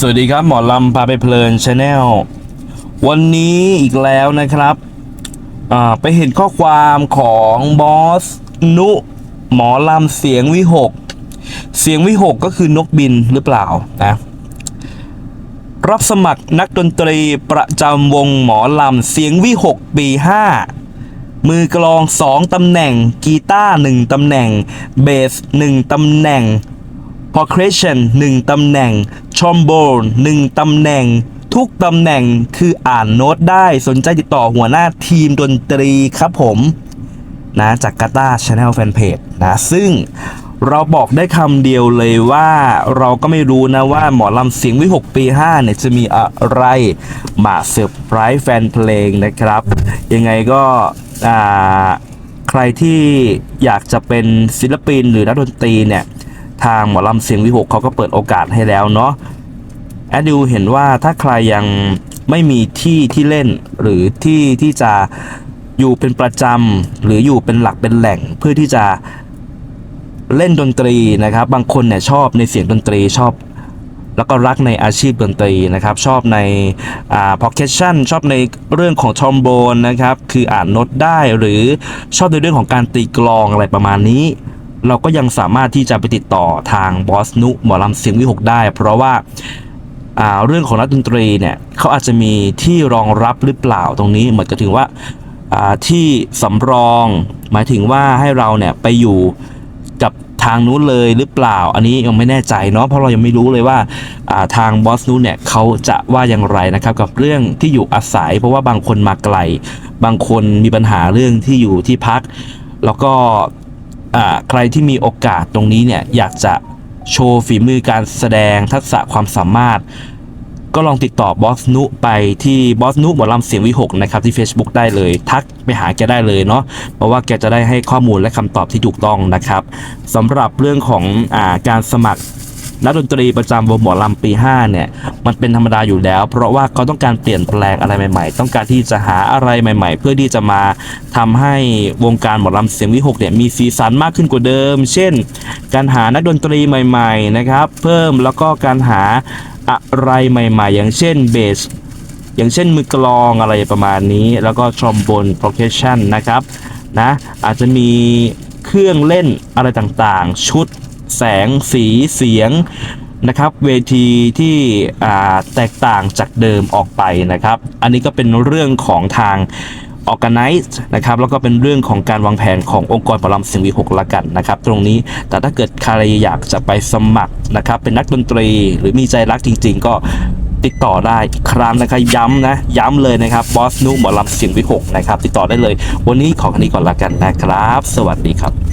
สวัสดีครับ หมอลำพาไปเพลินชาแนลวันนี้อีกแล้วนะครับไปเห็นข้อความของบอสนุหมอลำเสียงวิหก เสียงวิหกก็คือนกบินหรือเปล่านะรับสมัครนักดนตรีประจำวงหมอลำเสียงวิหกปี5มือกลองสองตำแหน่ง กีตาร์หนึ่งตำแหน่ง เบสหนึ่งตำแหน่ง พอ c r e s t i o n หนึ่งตำแหน่ง t r o m b o n e หนึ่งตำแหน่ง ทุกตำแหน่งคืออ่านโน้ตได้สนใจติดต่อหัวหน้าทีมดนตรีครับผมนะจากกาตาช n แนลแฟนเพจนะซึ่งเราบอกได้คำเดียวเลยว่าเราก็ไม่รู้นะว่าหมอลำเสียงวิหกปี5เนี่ยจะมีอะไรมาเซอร์ไพรส์แฟนเพลงนะครับ ยังไงก็ใครที่อยากจะเป็นศิลปินหรือนักดนตรีเนี่ย ทางหมอลำเสียงวิหกเขาก็เปิดโอกาสให้แล้วเนาะแอดดิวเห็นว่าถ้าใครยังไม่มีที่ที่เล่นหรือที่ที่จะอยู่เป็นประจำหรืออยู่เป็นหลักเป็นแหล่งเพื่อที่จะเล่นดนตรีนะครับ บางคนเนี่ยชอบในเสียงดนตรีชอบ แล้วก็รักในอาชีพดนตรีนะครับ ชอบในอ่า percussion ชอบในเรื่องของทอมโบนนะครับ คืออ่านโน้ตได้หรือชอบในเรื่องของการตีกลองอะไรประมาณนี้ เราก็ยังสามารถที่จะไปติดต่อทางบอสนุหมอลำเสียงวิหกได้ เพราะว่าเรื่องของนักดนตรีเนี่ยเขาอาจจะมีที่รองรับหรือเปล่าตรงนี้เหมือนกับถึงว่าาที่สำรอง หมายถึงว่าให้เราเนี่ยไปอยู่กับทางนู้นเลยหรือเปล่า อันนี้ยังไม่แน่ใจเนาะเพราะเรายังไม่รู้เลยว่าาทางบอสนุเนี่ยเขาจะว่าอย่างไรนะครับกับเรื่องที่อยู่อาศัย เพราะว่าบางคนมาไกล บางคนมีปัญหาเรื่องที่อยู่ที่พัก แล้วก็ ใครที่มีโอกาสตรงนี้เนี่ยอยากจะโชว์ฝีมือการแสดงทักษะความสามารถ ก็ลองติดต่อบอสนุไปที่บอสนุหมอลำเสียงวิหกนะครับที่ Facebook ได้เลย ทักไปหาแกได้เลยเนาะเพราะว่าแกจะได้ให้ข้อมูลและคำตอบที่ถูกต้องนะครับสำหรับเรื่องของอาการสมัคร นักดนตรีประจำวงหมอลำปี 5 เนี่ย มันเป็นธรรมดาอยู่แล้ว เพราะว่าเขาต้องการเปลี่ยนแปลงอะไรใหม่ ๆ ต้องการที่จะหาอะไรใหม่ ๆ เพื่อที่จะมาทำให้วงการหมอลำเสียงวิหกเนี่ยมีสีสันมากขึ้นกว่าเดิม เช่น การหานักดนตรีใหม่ ๆ นะครับ เพิ่มแล้วก็การหาอะไรใหม่ ๆ อย่างเช่นเบสอย่างเช่นมือกลองอะไรประมาณนี้ แล้วก็ทรอมโบน percussion นะครับนะอาจจะมีเครื่องเล่นอะไรต่างๆ ชุด แสงสีเสียงนะครับเวทีที่แตกต่างจากเดิมออกไปนะครับ อันนี้ก็เป็นเรื่องของทาง organize นะครับแล้วก็เป็นเรื่องของการวางแผนขององค์กรปลำเสียงวีหกละกันนะครับ ตรงนี้แต่ถ้าเกิดใครอยากจะไปสมัครนะครับเป็นนักดนตรี หรือมีใจรักจริง ๆ ก็ติดต่อได้อีกครั้งนะครับย้ำนะย้ำเลยนะครับบอสนุหมอลำเสียงวิหกนะครับติดต่อได้เลย วันนี้ขอแค่นี้ก่อนละกันนะครับ สวัสดีครับ